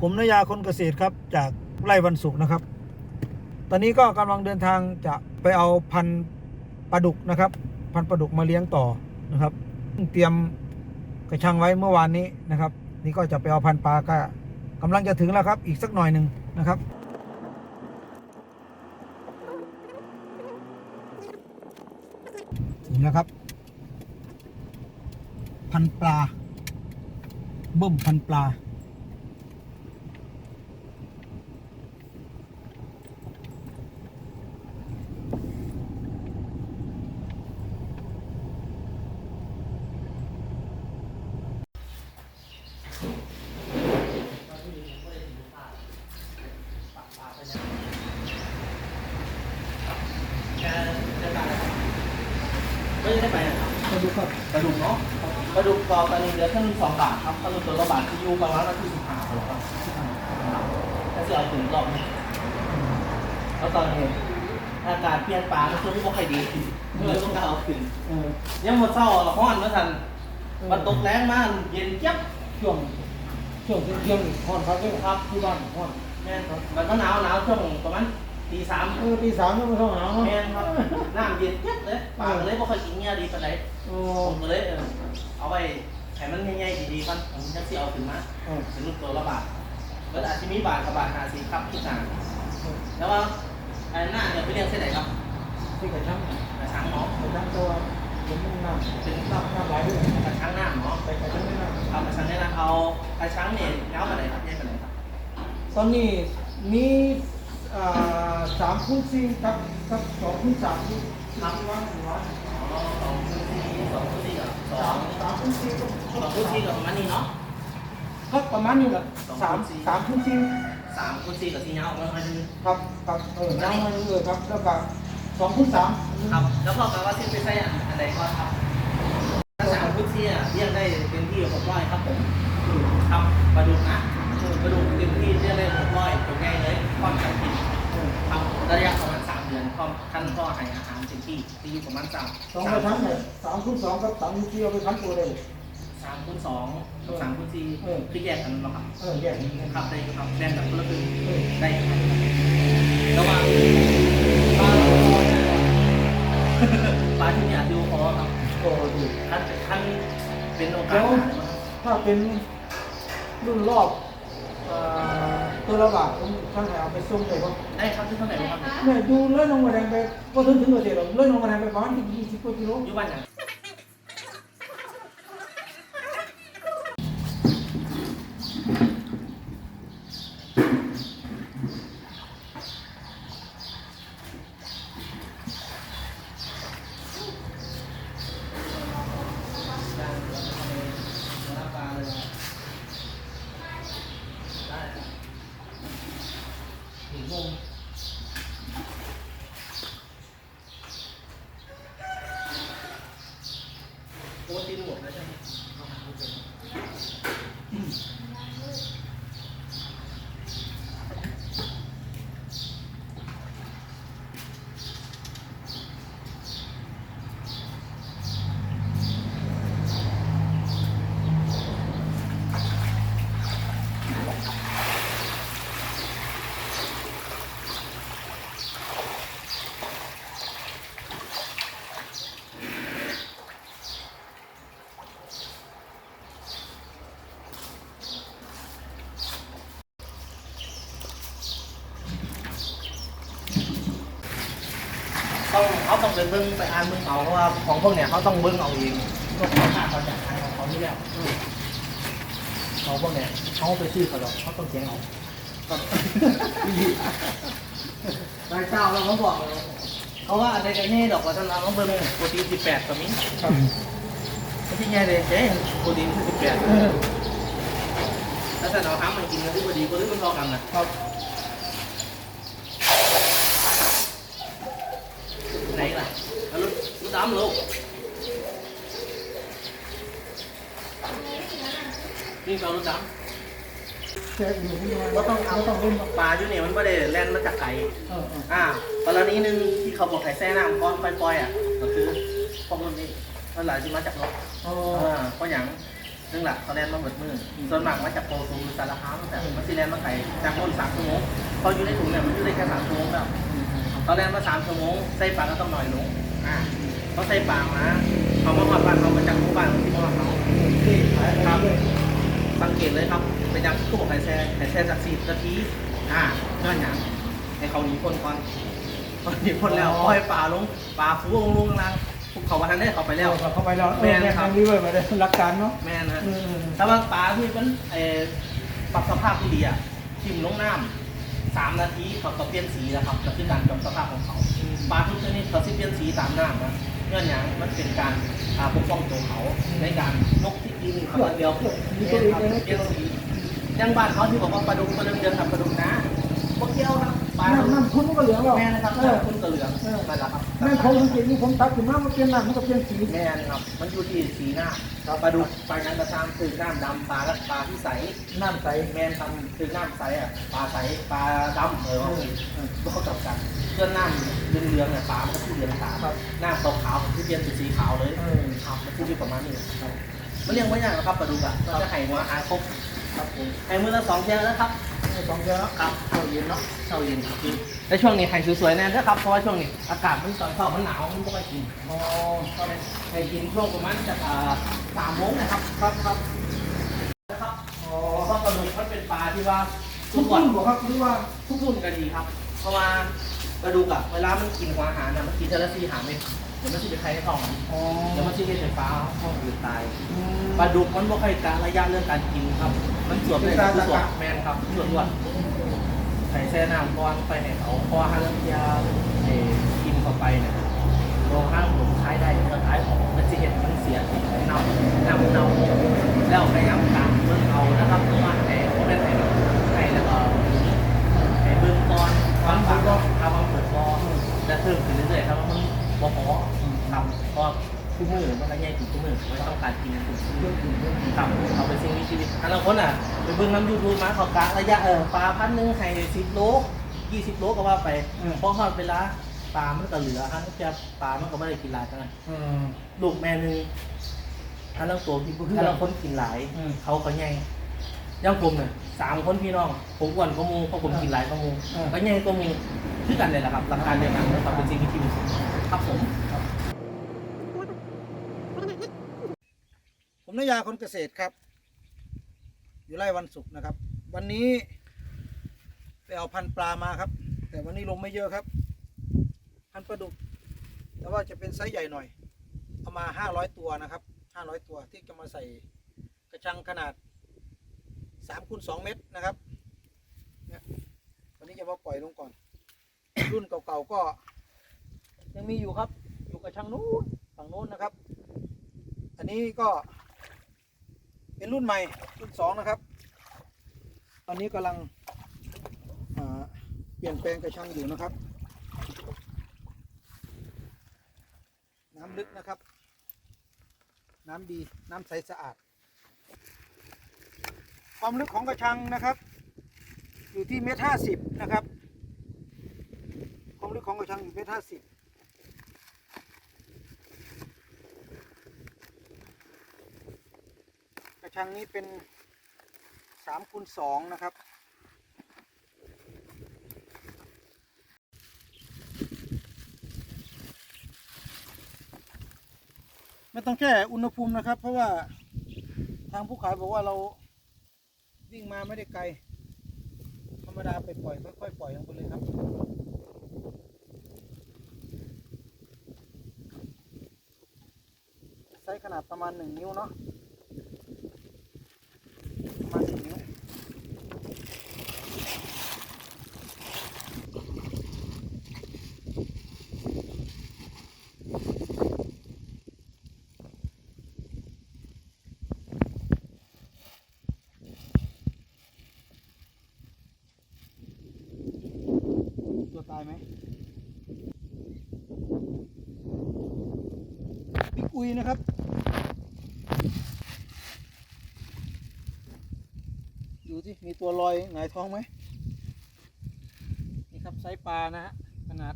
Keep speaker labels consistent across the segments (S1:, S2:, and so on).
S1: ผมนายาคนเกษตรครับ จากไร่วันศุกร์นะครับ ตอนนี้ก็กำลังเดินทางจะไปเอาพันปลาดุกนะครับ พันปลาดุกมาเลี้ยงต่อนะครับ เตรียมกระชังไว้เมื่อวานนี้นะครับ นี่ก็จะไปเอาพันปลาก็กำลังจะถึงแล้วครับ อีกสักหน่อยหนึ่งนะครับถึงแล้วครับ พันปลาเบิ่มพันปลา
S2: ไม่ได้ไปนะครับ
S1: มาดูครับ
S2: กระดูกเนาะ กระดูกต่อตอนนี้เหลือแค่สองบาทครับกระดูกตัวละบาทที่อยู่ประมาณนาที่สิบห้าครับถ้าจะเอาถึงรอบนี้แล้วตอนนี้อากาศเปลี่ยนปลามันช่วงที่ไม่ค่อยดีเลยต้องการเอาขึ้น
S1: เออ
S2: ยังหมดเศร้าห้อนมาทันมันตกแรงมากเย็นเจี๊ยบ
S1: ช่วงช่วงเที่ยงๆพอนครับครับที่บ้านพอน
S2: แม่นครับมันก็หนาวหนาวช่วงประมาณ ตีสาม
S1: เออตีสามก็ไม่ต้องหนาวเนอะ
S2: แม่นครับน้ำเย็นเจี๊ยบเลยปลาก็เลยไม่ค่อยกินเงี้ยดีปานใด
S1: โอ้
S2: ผมก็เลยเออเอาไปให้มันง่ายๆดีๆมันผมจะสิเอาขึ้นมา
S1: เออ
S2: เป็นรูปตัวละบาทแล้วอาจจะมีบาทกับบาทหาสิครับที่ต่างแล้วว่าไอ้หน้าเนี่ยไปเรียนเส้นไหนครับ
S1: ที่กระชัง
S2: กระชังเนาะ
S1: กระชังตัวผมมันน้ำ
S2: เป็น
S1: น้ำน้ำไหลด้วย
S2: กระชังหน้าเนาะ
S1: ไปกระชังไม่น้
S2: เอากระชังเนี่ยนะเอากระชังเนี่ยเงามาไหนครับแยกมาไหนครับำ
S1: ตอนนี้มีอ่า สามคูณสี่กับกับสองคูณสามที่ทำว่าหัว
S2: อ๋อสองคูณสี่สองคูณสี่กับสอ
S1: สางมสามคูณสี่ก็
S2: สองคูณสี่กับประมาณนี้เนาะ
S1: ครับประมาณนี้แหละ
S2: สา
S1: ม
S2: สา
S1: มคูณสี่
S2: สามคูณสี่กับสี่เงาประมาณนี้
S1: ครับครับเออน้ำมันเออครับแล้วก็สองคูณสาม
S2: ครับ แล้วพอกับว่าเส้นไปใส่อันใดก็ครับถ้าสามคูณสี่อะเรียกได้เป็นที่หกร้อยครับผมครับปลาดุกนะปลาดุกเต็มที่เรียกได้หกร้อยตัวง่ายเลยความจำเป็น ระยะประมาณสามเดือนพร้อมท่านก็ให้อาหารเต็มที่ที่อยู่ประมาณสาม
S1: สองกระชังเนี่ยสามคูณสองกับสามคูณสี่เอาไปพันตัวเลย
S2: สามคูณสองสามคูณสี่
S1: เออ
S2: คือแยกกันเนาะครับ
S1: เออแยกอย่างนี้
S2: ครับได้ครับแบ่งกันคนละครึ่ง
S1: เออ
S2: ได้ครับระหว่างปลาปลาที่เนี่ยดูพอครับ
S1: ก็ดี
S2: ท่านท่านเป็นโอกา
S1: แล้
S2: ส
S1: วถ้าเป็นรุ่นรอบเอ่อ ตัวละบาทผมท่านให้เอาไปส่งเลยว่า
S2: ได้ครับที่เท่าไหร่ครับ
S1: เนี่ยดูเลื่อนลงมาแดงไปก็ถึงถึงกว่าเจ็ดหรอกเลื่อนลงมาแดงไปประมาณยี่สิบกว่ากิโล
S2: อยู่บ้านยังโอ้ตีนหมดแล้วใช่ไหมต้อง เขาต้องไปเบิ้งไปอ่านเบิ้งเอาเพราะว่าของพวกเนี้ยเขาต้องเบิ้งเอาเองก็เขาหน้าเขาจะขายของเขานี่แล้วของพวกเนี้ยเขาไปซื้อเขาหรอกเขาต้องเขียนเอาครับรายเจ้าแล้วเขาบอกเลยเขาว่าอะไรกันแน่ดอกว่าท่านเราต้องเบิ้งโปรตีนสิบแปดตัวนี้
S1: ครับ
S2: ไม่ใช่แง่เลยเจ๊โปรตีนคือสิบแปดถ้าแต่เราทำมันกินกันที่พอดีก็รู้มันพอกันนะครับ ไหนล่ะเอา ลูกลูกดำลูกนี่เอาลูกดำ
S1: แจกอยู่ที่
S2: ก็
S1: ว่า
S2: ต้องเอา
S1: ก็ต้องเล่น
S2: ปลาอยู่เนี่ยมันไม่ได้แล่นมาจากไก่
S1: เออเออ
S2: อ่ากรณีหนึ่งที่เขาบอกไข่แซ่น้ำก้อนปล่อยๆอะก็คือพวกรุ่นนี้มันหลายที่มาจากนก
S1: อ๋อ
S2: อ่าเพราะอย่างซึ่งหลักเขาแลนมาหมดมือส่วนมากมาจากโปรซูหรือสารคามแต่มันซีแลนมาไก่จากโน่นสามชั่วโมงพออยู่ในถุงเนี่ยมันอยู่ได้แค่สามชั่วโมงแล้วตอนแรกมาสามชั่วโมงใส่ปลาก็ต้องหน่อยลงอ่า เขาใส่ปลามาเขามาหอดบ้านเขามาจากหมู่บ้านที่บ้านเขาครับสังเกตเลยครับเป็นยังตู้ไข่แช่ไข่แช่จากสี่นาทีอ่าเงื่อนหยังให้เขาหนีคนก่อนพอหนีคนแล้วปล่อยปลาลงปลาฟูลงลงล่างภูเขาวันนั้นได้เขาไปแล้ว
S1: เข้าไปแล้ว
S2: แม่นครับ
S1: นี่เว้ยมาได้หลักการเนาะ
S2: แม่นะ
S1: อืม
S2: ถ้าว่าปลาที่มันเอ่อปรับสภาพที่ดีอะทิมลงน้ำสามนาทีเขาก็เปลี่ยนสีแล้วครับก็คือการปรับสภาพของเขาปลาทุกชนิดเขาสิเปลี่ยนสีตามน้ำนะ เงื่อนหยังมันเป็นการปกป้องตัวเขาในการนกที่กินเขาเดียวเดียวสียังบ้านเขาที่บอกว่าปลาดุกปลาดุกเดือนกับปลาดุกนะพวกเดียวครับ ปลา
S1: น้ำน้ำคุณมันก็เหลืองแล้ว
S2: แม่นะครับ
S1: เออ
S2: คุณกระเหลือง
S1: เออ
S2: นั่นแหละครับ
S1: แม่ผมสังเกตนี่ผมตักขึ้นมามันเปลี่ยนน้ำมันก็เปลี่ยนสี
S2: แม่นครับ มันอยู่ที่สีหน้าปลาดุกปลายังกระชามคือน้ำดำปลาและปลาที่ใส
S1: น้ำใส
S2: แมนทำคือน้ำใสอะปลาใสปลาดำเออว่าผิดก็กลับกันเพื่อนน้ำเหลืองๆเนี่ยปลามันก็คือเหลืองขาว
S1: ครับ
S2: น้ำขาวๆที่เปลี่ยนเป็นสีขาวเลย
S1: เออ
S2: ครับมันคือประมาณนี้ครับมันเลี้ยงไว้อย่างนะครับปลาดุกอะก็จะไห่หัวอาครบ
S1: ครับผม
S2: ไห่มือละสองเที่ยวแล้วครับ
S1: สองเดือนแล้ว
S2: ครับเช้าเย็นเนาะเช้าเย็นครับในช่วงนี้ไห่สวยๆแน่นะครับ เพราะว่าช่วงนี้อากาศมันตอนเช้ามันหนาวมันไม่ค่อยกิน
S1: อ๋อ
S2: ก็เลยไห่กินช่วงประมาณจากอ่าสามโมงนะครับ ครับครับนะครับ
S1: อ๋อ
S2: เพราะปลาดุกมันเป็นปลาที่ว่า
S1: ทุก
S2: วั
S1: นบอกครับหรือว่า
S2: ทุกรุ่นก็ดีครับ เพราะว่าปลาดุกอะเวลามันกินหัวอาหารนะมันกินเทอละซีหาเม็ด ดี๋ยวมันจะไปใครในท้องมัน
S1: อ๋อ
S2: เดี๋ยวมันจะเป็นไฟฟ้าห้องอื่นตาย
S1: อืม
S2: ปลาดุกมันบ่ค่อยการระยะเรื่องการกินครับ มันสวดเลยครับสวดแมนครับสวดวนใส่แช่น้ำก้อนไปให้เขาพอห้าเรื่องยาเอ่อกินเข้าไปเนี่ยโลห้างผมใช้ได้ก็ขายของมันจะเห็นมันเสียติดเน่าเน่าเน่าแล้วพยายามตามเบิ่งเอานะครับเพราะว่าไอ้พวกนั้นไอ้ไอ้แล้วก็ไอ้เบื้องต้นความฝันก็ทำมาเปิดบอและเพิ่มขึ้นเรื่อยๆครับว่ามันบอพอทำเพราะทุ กมือมันก็แย่ถึงทุกมือไม่ต้องการกินทุกมือทำเอาเป็นสิ่งมีชีวิตอันละคนอะไปเบื้องน้ำยูทูบมาเขากะระยะเออปลาพันหนึ่งให้สิบโลยี่สิบโลก็ว่าไปเพราะเขาเวลาปลามันก็เหลือฮะจะปลามันก็ไม่ได้กินหลายกันนะ
S1: อืม
S2: ลูกแม่หนึงถ้าเราตัวที่ถ้าเราคนกินหลาย
S1: อืม
S2: เขาก็แย่งอยังผมเนี่ยสามคนพี่น้อง ผมอ้วนก็มูเพราะผมกินหลายก็มู
S1: อืม
S2: ก็แย่งก็มูคือกันเลยแหละครับหลักการเดียวกันนะครับเป็นสิ่งที่ที่มีครับผม
S1: ผม นายาคนเกษตรครับ อยู่ไร่วันศุกร์นะครับ วันนี้ไปเอาพันปลามาครับ แต่วันนี้ลงไม่เยอะครับ พันปลาดุกแต่ว่าจะเป็นไซส์ใหญ่หน่อย เอามาห้าร้อยตัวนะครับห้าร้อยตัวที่จะมาใส่กระชังขนาดสามคูณสองเมตรนะครับเนี่ยวันนี้จะมาปล่อยลงก่อน รุ่นเก่าๆก็ ยังมีอยู่ครับ อยู่กระชังนู้นฝั่งนู้นนะครับ อันนี้ก็ เป็นรุ่นใหม่รุ่นสองนะครับ ตอนนี้กำลังเปลี่ยนแปลงกระชังอยู่นะครับ น้ำลึกนะครับ น้ำดีน้ำใสสะอาด ความลึกของกระชังนะครับ อยู่ที่เมตรห้าสิบนะครับ ความลึกของกระชังอยู่เมตรห้าสิบ กระชังนี้เป็นสามคูณสองนะครับ ไม่ต้องแช่อุณหภูมินะครับ เพราะว่าทางผู้ขายบอกว่าเราวิ่งมาไม่ได้ไกล ธรรมดาไปปล่อยค่อยๆปล่อยลงไปเลยครับไซส์ขนาดประมาณหนึ่งนิ้วเนาะมาณหนึ่งนิ้ว ตัวตายไหมบิ๊กอุยนะครับ ดูสิมีตัวลอยหงายท้องไหมนี่ครับไซส์ปลานะฮะขนาด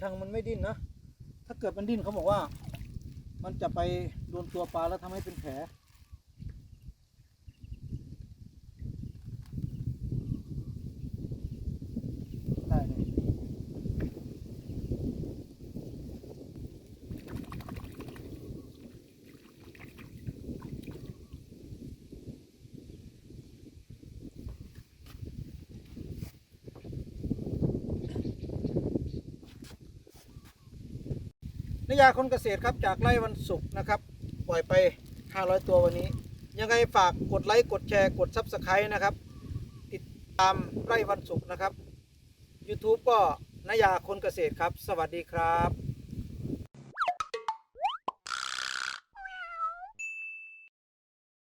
S1: ช่างมันไม่ดิ้นนะ ถ้าเกิดมันดิ้นเขาบอกว่า มันจะไปโดนตัวปลาแล้วทำให้เป็นแผล นยาคนเกษตรครับจากไร่วันศุกร์นะครับปล่อยไป 500 ตัววันนี้ ยังไงฝากกดไลค์กดแชร์กดซับสไครต์นะครับ ติดตามไร่วันศุกร์นะครับ YouTube ก็นยาคนเกษตรครับ สวัสดีครับ